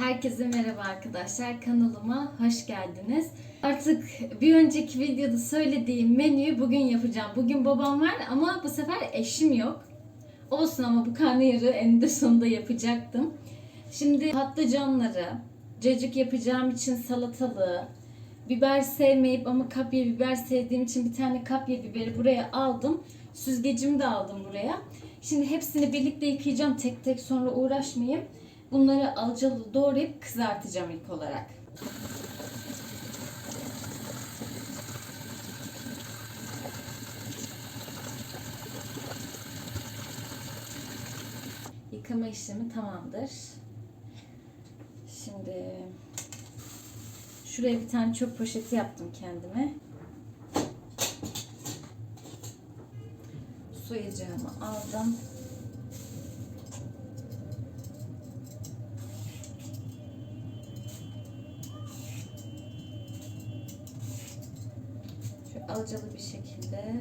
Herkese merhaba arkadaşlar. Kanalıma hoş geldiniz. Artık bir önceki videoda söylediğim menüyü bugün yapacağım. Bugün babam var ama bu sefer eşim yok. Olsun ama bu karnıyarı eninde sonunda yapacaktım. Şimdi patlıcanları, cacık yapacağım için salatalığı, biber sevmeyip ama kapya biber sevdiğim için bir tane kapya biberi buraya aldım. Süzgecimi de aldım buraya. Şimdi hepsini birlikte yıkayacağım tek tek sonra uğraşmayayım. Bunları alcalı doğrayıp kızartacağım ilk olarak. Yıkama işlemi tamamdır. Şimdi şuraya bir tane çöp poşeti yaptım kendime. Soyacağımı aldım. Alcalı bir şekilde.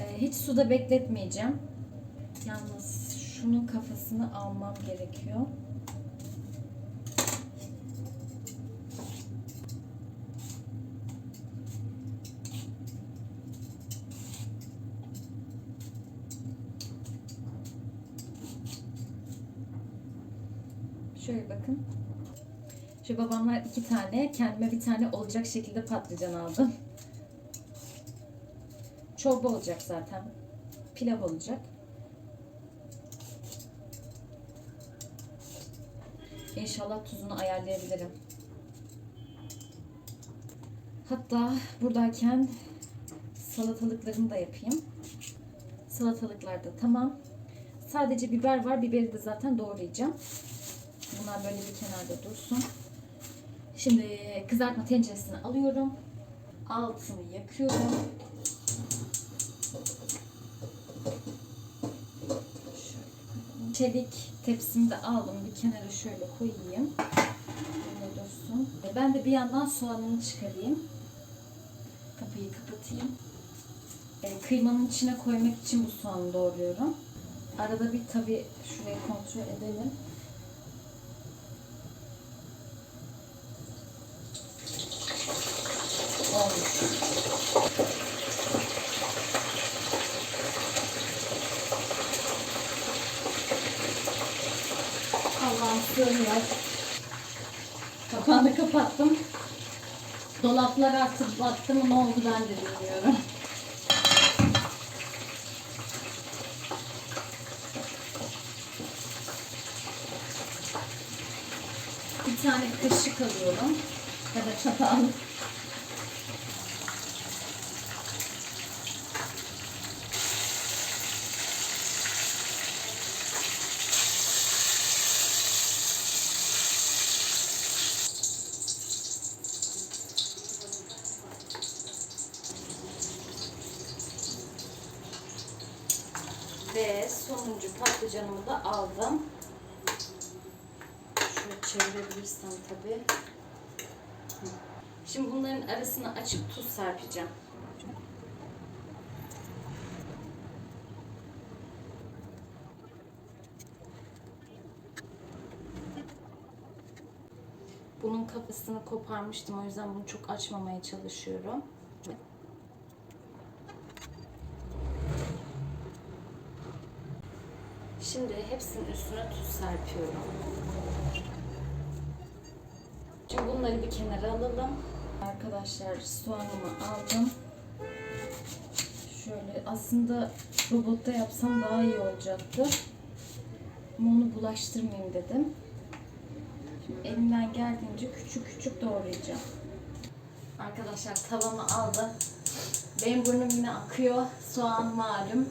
Ee, hiç suda bekletmeyeceğim. Yalnız şunun kafasını almam gerekiyor. Şöyle bakın. Şu babamlar iki tane, kendime bir tane olacak şekilde patlıcan aldım. Çorba olacak zaten. Pilav olacak. İnşallah tuzunu ayarlayabilirim. Hatta buradayken salatalıklarımı da yapayım. Salatalıklar da tamam. Sadece biber var. Biberi de zaten doğrayacağım. Bunlar böyle bir kenarda dursun. Şimdi kızartma tenceresini alıyorum. Altını yakıyorum. Çelik tepsimi de aldım. Bir kenara şöyle koyayım. Böyle dursun. Ben de bir yandan soğanını çıkarayım. Kapıyı kapatayım. E, Kıymanın içine koymak için bu soğanı doğruyorum. Arada bir tabi şurayı kontrol edelim. Olmuş. Allah'ım sığmıyor. Kapağını kapattım. Dolaplar artık battı mı ne oldu ben de bilmiyorum. Bir tane kaşık alıyorum. Ya da çatal. Sonuncu patlıcanımı da aldım. Şöyle çevirebilirsem tabii. Şimdi bunların arasına açık tuz serpeceğim. Bunun kafasını koparmıştım. O yüzden bunu çok açmamaya çalışıyorum. Şimdi hepsinin üstüne tuz serpiyorum. Şimdi bunları bir kenara alalım. Arkadaşlar soğanımı aldım. Şöyle aslında robotta yapsam daha iyi olacaktı. Ama onu bulaştırmayayım dedim. Şimdi elimden geldiğince küçük küçük doğrayacağım. Arkadaşlar tavamı aldım. Benim burnum yine akıyor. Soğan malum.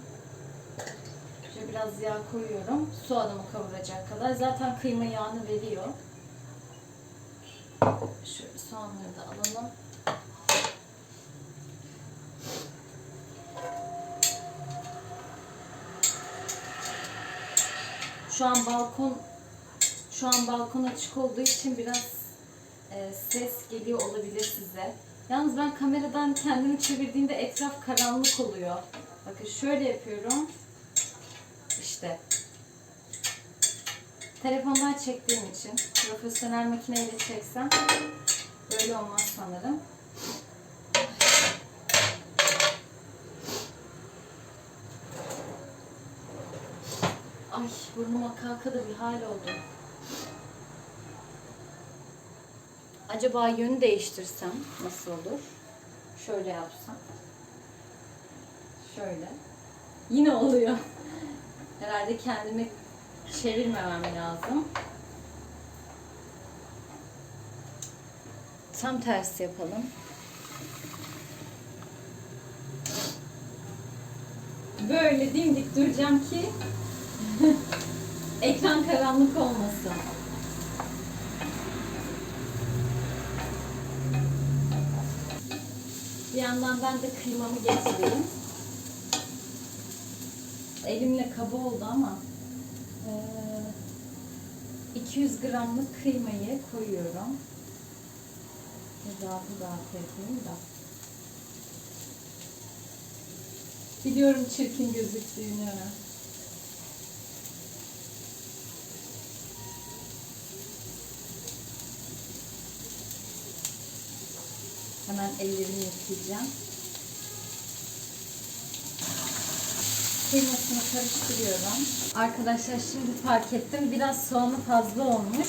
Biraz yağ koyuyorum. Soğanımı kavuracak kadar. Zaten kıyma yağını veriyor. Şöyle soğanları da alalım. Şu an balkon şu an balkon açık olduğu için biraz e, ses geliyor olabilir size. Yalnız ben kameradan kendimi çevirdiğimde etraf karanlık oluyor. Bakın şöyle yapıyorum. İşte. Telefondan çektiğim için profesyonel makineyle çeksem böyle olmaz sanırım. Ay burnuma kalkadı bir hal oldu. Acaba yönü değiştirsem nasıl olur? Şöyle yapsam. Şöyle. Yine oluyor. Herhalde kendimi çevirmemem lazım. Tam tersi yapalım. Böyle dimdik duracağım ki ekran karanlık olmasın. Bir yandan ben de kıymamı getireyim. Elimle kaba oldu ama eee, 200 gramlık kıymayı koyuyorum. Rahatı rahat yapayım da. Biliyorum çirkin gözüktüğünü. Hemen ellerimi yıkayacağım. Kıymasını karıştırıyorum. Arkadaşlar şimdi fark ettim. Biraz soğanı fazla olmuş.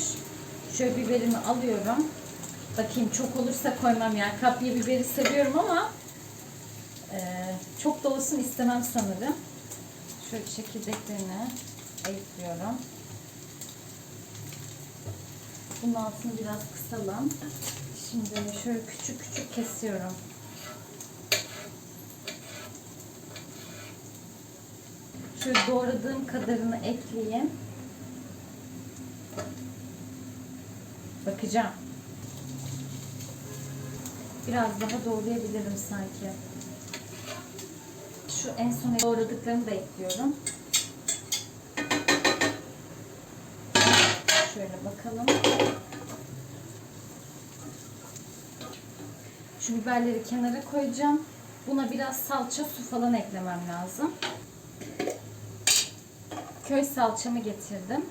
Şöyle biberimi alıyorum. Bakayım çok olursa koymam yani. Kapya biberi seviyorum ama eee, çok da olsun istemem sanırım. Şöyle çekirdeklerini ekliyorum. Bunun altını biraz kısalım. Şimdi şöyle küçük küçük kesiyorum. Şöyle doğradığım kadarını ekleyeyim. Bakacağım. Biraz daha doğrayabilirim sanki. Şu en son doğradıklarını da ekliyorum. Şöyle bakalım. Şu biberleri kenara koyacağım. Buna biraz salça, su falan eklemem lazım. Köy salçamı getirdim.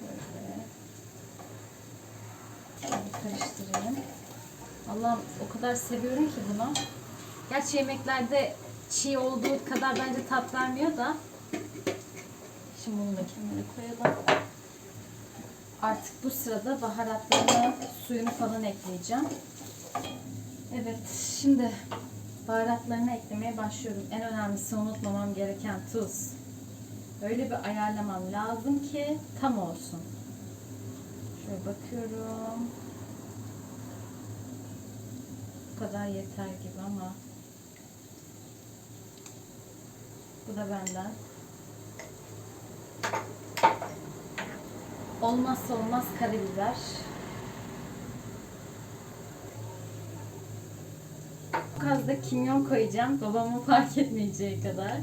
Şöyle. Karıştırayım. Allah'ım o kadar seviyorum ki bunu. Gerçi yemeklerde çiğ olduğu kadar bence tat vermiyor da. Şimdi bunu da kenara koyalım. Artık bu sırada baharatlarını, suyunu falan ekleyeceğim. Evet, şimdi baharatlarını eklemeye başlıyorum. En önemlisi unutmamam gereken tuz. Öyle bir ayarlamam lazım ki tam olsun. Şöyle bakıyorum. Bu kadar yeter gibi ama bu da benden. Olmazsa olmaz karabiber. Çok az da kimyon koyacağım. Babamın fark etmeyeceği kadar.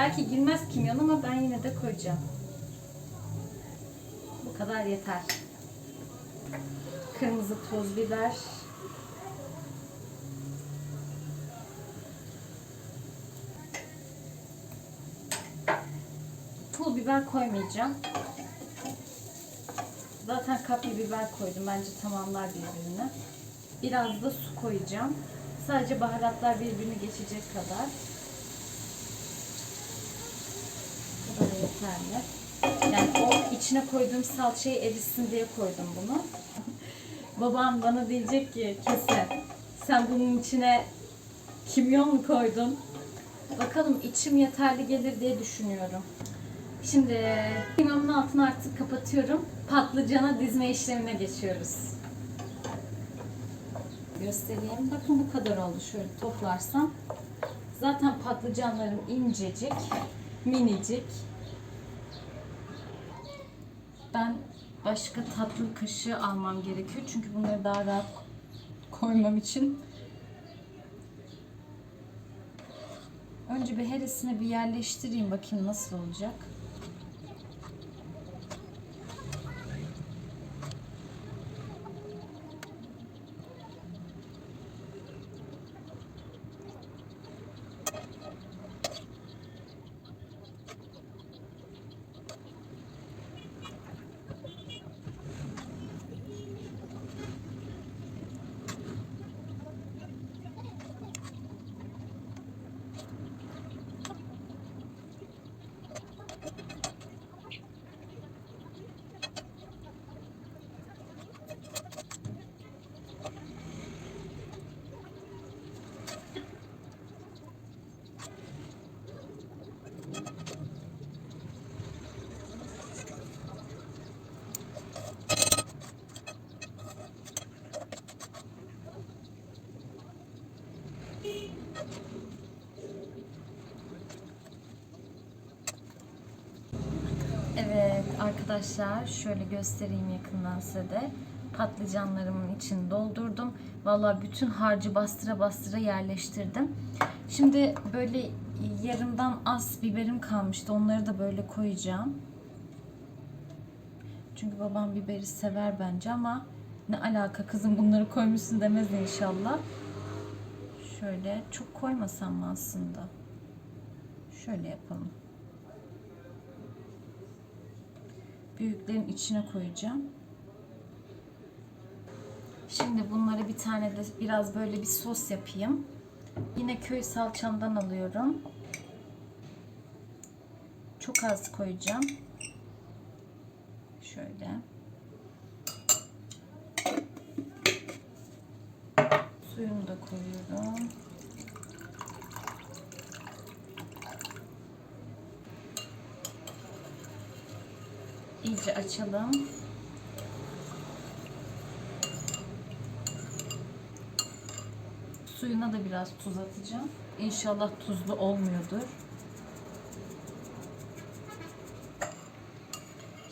Belki girmez kimyon ama ben yine de koyacağım. Bu kadar yeter. Kırmızı toz biber. Pul biber koymayacağım. Zaten kapya biber koydum. Bence tamamlar birbirini. Biraz da su koyacağım. Sadece baharatlar birbirini geçecek kadar. Bu da yeterli. Yani o içine koyduğum salçayı erisin diye koydum bunu. Babam bana diyecek ki kesin sen bunun içine kimyon mu koydun? Bakalım içim yeterli gelir diye düşünüyorum. Şimdi kıymamın altını artık kapatıyorum. Patlıcana dizme işlemine geçiyoruz. Göstereyim. Bakın bu kadar oldu. Şöyle toplarsam. Zaten patlıcanlarım incecik, minicik. Ben başka tatlı kaşığı almam gerekiyor. Çünkü bunları daha rahat koymam için. Önce bir heresine bir yerleştireyim bakayım nasıl olacak. Evet arkadaşlar şöyle göstereyim yakından size de patlıcanlarımın için doldurdum. Vallahi bütün harcı bastıra bastıra yerleştirdim. Şimdi böyle yarımdan az biberim kalmıştı. Onları da böyle koyacağım. Çünkü babam biberi sever bence ama ne alaka kızım bunları koymuşsun demez inşallah. Şöyle çok koymasam mı aslında? Şöyle yapalım. büyüklerin içine koyacağım. Şimdi bunları bir tane de biraz böyle bir sos yapayım. Yine köy salçamdan alıyorum. Çok az koyacağım. Şöyle. Suyunu da koyuyorum. iyice açalım. Suyuna da biraz tuz atacağım. İnşallah tuzlu olmuyordur.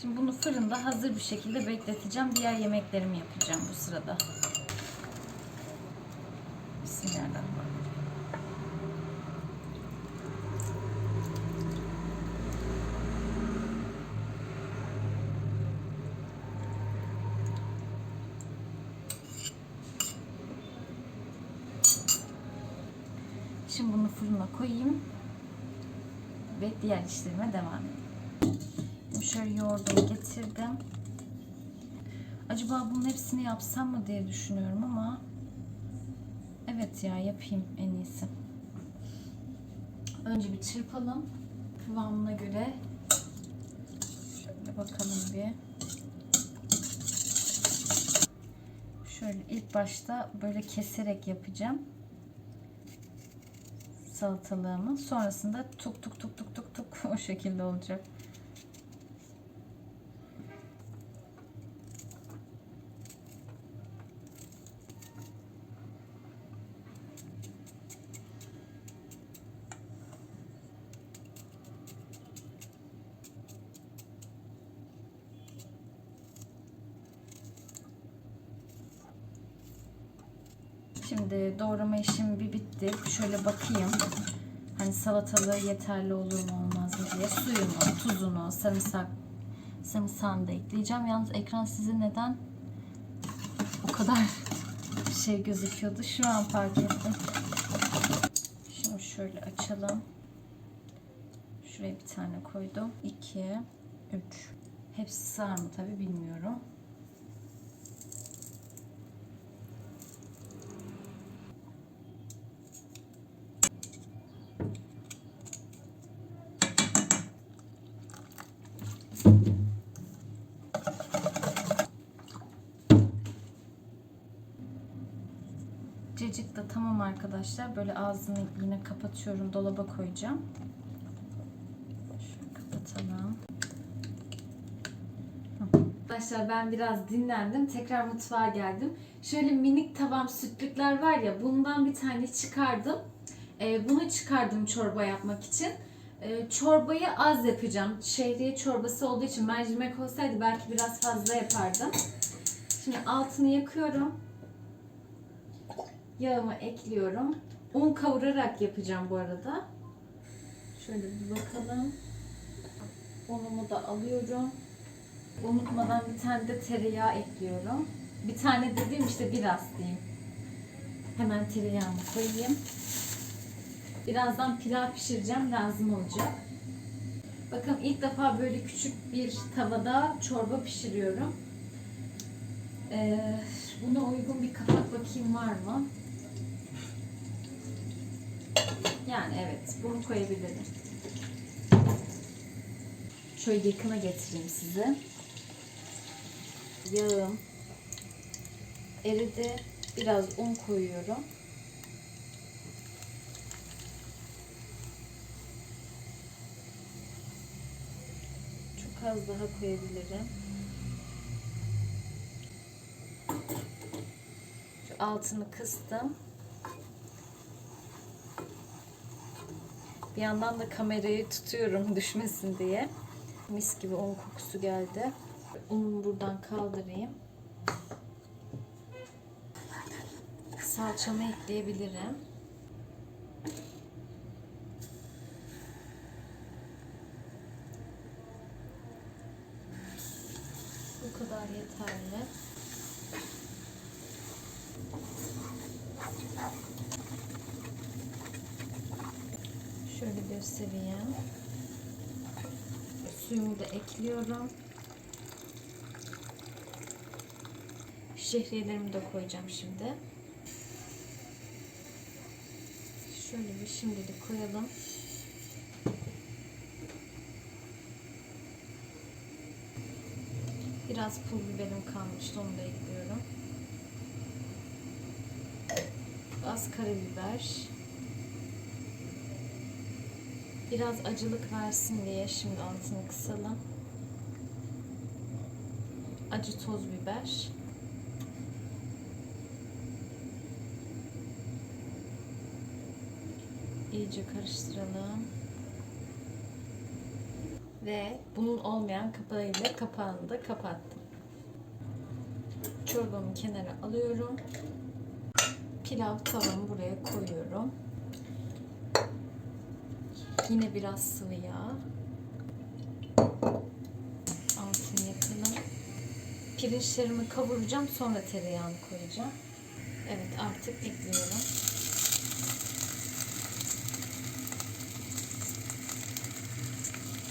Şimdi bunu fırında hazır bir şekilde bekleteceğim. Diğer yemeklerimi yapacağım bu sırada. Bismillahirrahmanirrahim. Şimdi bunu fırına koyayım işlerime devam edeyim. Şöyle yoğurdumu getirdim. Acaba bunun hepsini yapsam mı diye düşünüyorum ama evet ya yapayım en iyisi. Önce bir çırpalım kıvamına göre. Şöyle bakalım bir. Şöyle ilk başta böyle keserek yapacağım salatalığımı. Sonrasında tuk tuk tuk tuk tuk tuk o şekilde olacak. Şimdi doğrama işim bir bitti. Şöyle bakayım. Hani salatalığı yeterli olur mu olmaz diye. Suyunu, tuzunu, sarımsak sarımsağını da ekleyeceğim. Yalnız ekran size neden o kadar şey gözüküyordu. Şu an fark ettim. Şimdi şöyle açalım. Şuraya bir tane koydum. 2 3 Hepsi sığar mı tabi bilmiyorum. Cacık da tamam arkadaşlar. Böyle ağzını yine kapatıyorum. Dolaba koyacağım. Şöyle kapatalım. Arkadaşlar ben biraz dinlendim. Tekrar mutfağa geldim. Şöyle minik tavam sütlükler var ya bundan bir tane çıkardım. Ee, bunu çıkardım çorba yapmak için. Ee, çorbayı az yapacağım. Şehriye çorbası olduğu için mercimek olsaydı belki biraz fazla yapardım. Şimdi altını yakıyorum. Yağımı ekliyorum. Un kavurarak yapacağım bu arada. Şöyle bir bakalım. Unumu da alıyorum. Unutmadan bir tane de tereyağı ekliyorum. Bir tane dediğim işte biraz diyeyim. Hemen tereyağımı koyayım. Birazdan pilav pişireceğim. Lazım olacak. Bakın ilk defa böyle küçük bir tavada çorba pişiriyorum. Ee, buna uygun bir kapak bakayım var mı? Yani evet bunu koyabilirim. Şöyle yakına getireyim size. Yağım eridi. Biraz un koyuyorum. Çok az daha koyabilirim. Şu altını kıstım. Bir yandan da kamerayı tutuyorum düşmesin diye. Mis gibi un kokusu geldi. Unu buradan kaldırayım. Salçamı ekleyebilirim. Bu kadar yeterli. Şöyle göstereyim. Suyumu da ekliyorum. Şehriyelerimi de koyacağım şimdi. Şöyle bir şimdilik koyalım. Biraz pul biberim kalmıştı onu da ekliyorum. Az karabiber. Biraz acılık versin diye şimdi altını kısalım. Acı toz biber. İyice karıştıralım. Ve bunun olmayan kapağıyla kapağını da kapattım. Çorbamı kenara alıyorum. Pilav tavamı buraya koyuyorum. Yine biraz sıvı yağ. Altını yakalım. Pirinçlerimi kavuracağım sonra tereyağını koyacağım. Evet artık ekliyorum.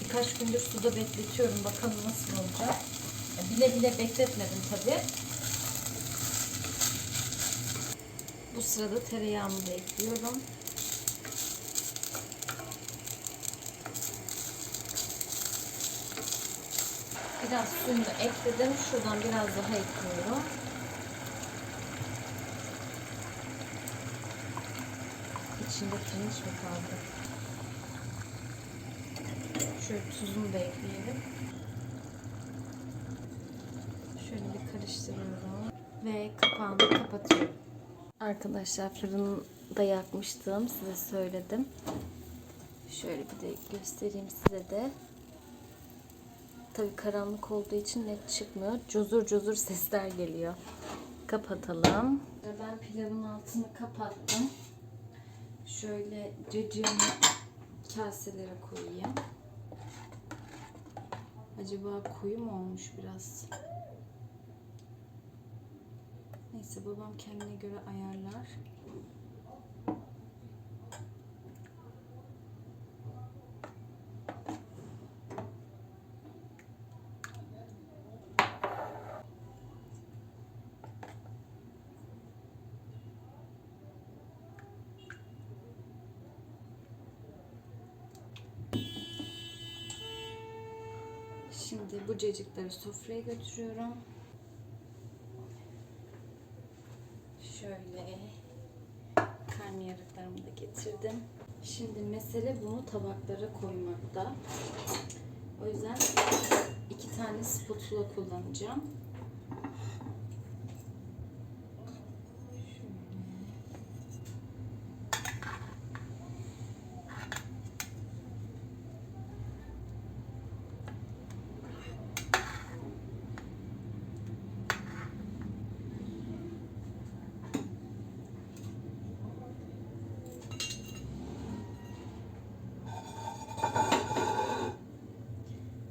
Birkaç gündür suda bekletiyorum. Bakalım nasıl olacak. Bile bile bekletmedim tabi. Bu sırada tereyağımı da ekliyorum. Biraz suyunu ekledim. Şuradan biraz daha ekliyorum. İçinde pirinç mi kaldı? Şöyle tuzunu da ekleyelim. Şöyle bir karıştırıyorum. Ve kapağını kapatıyorum. Arkadaşlar fırını da yakmıştım. Size söyledim. Şöyle bir de göstereyim size de. Tabii karanlık olduğu için net çıkmıyor. Cozur cozur sesler geliyor. Kapatalım. Ben pilavın altını kapattım. Şöyle cacığımı kaselere koyayım. Acaba koyu mu olmuş biraz? Neyse babam kendine göre ayarlar. Şimdi bu cacıkları sofraya götürüyorum. Şöyle karnıyarıklarımı da getirdim. Şimdi mesele bunu tabaklara koymakta. O yüzden iki tane spatula kullanacağım.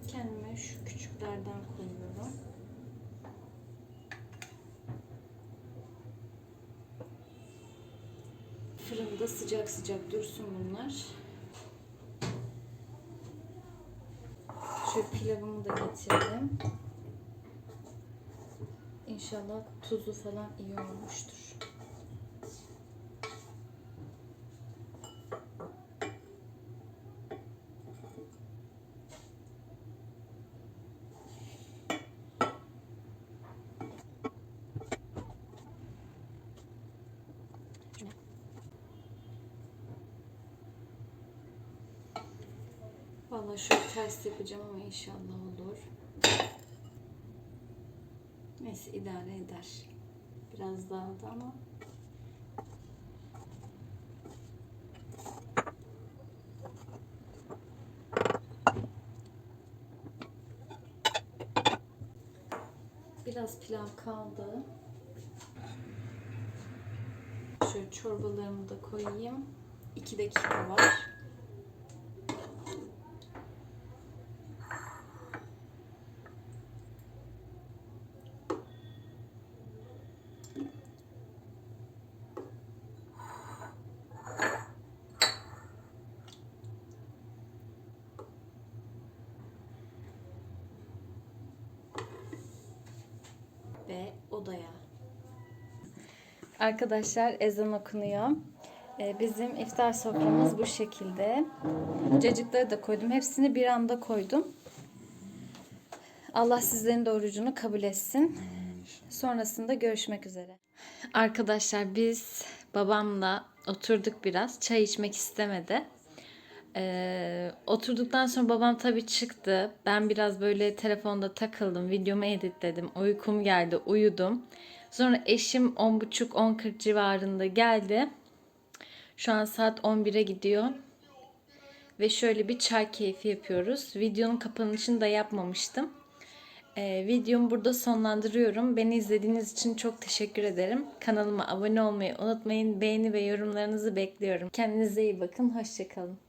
Kendime şu küçüklerden koyuyorum. Fırında sıcak sıcak dursun bunlar. Şu pilavımı da getirdim. İnşallah tuzu falan iyi olmuştur. Valla şöyle ters yapacağım ama inşallah olur. Neyse idare eder. Biraz dağıldı ama biraz pilav kaldı. Şöyle çorbalarımı da koyayım. 2 dakika var. Arkadaşlar ezan okunuyor. Ee, Bizim iftar soframız bu şekilde. Cacıkları da koydum. Hepsini bir anda koydum. Allah sizlerin de orucunu kabul etsin. Sonrasında görüşmek üzere. Arkadaşlar biz babamla oturduk biraz. Çay içmek istemedi. Ee, oturduktan sonra babam tabii çıktı. Ben biraz böyle telefonda takıldım. Videomu editledim. Uykum geldi. Uyudum. Sonra eşim 10.30-10.40 civarında geldi. Şu an saat 11'e gidiyor. Ve şöyle bir çay keyfi yapıyoruz. Videonun kapanışını da yapmamıştım. Ee, videomu burada sonlandırıyorum. Beni izlediğiniz için çok teşekkür ederim. Kanalıma abone olmayı unutmayın. Beğeni ve yorumlarınızı bekliyorum. Kendinize iyi bakın. Hoşçakalın.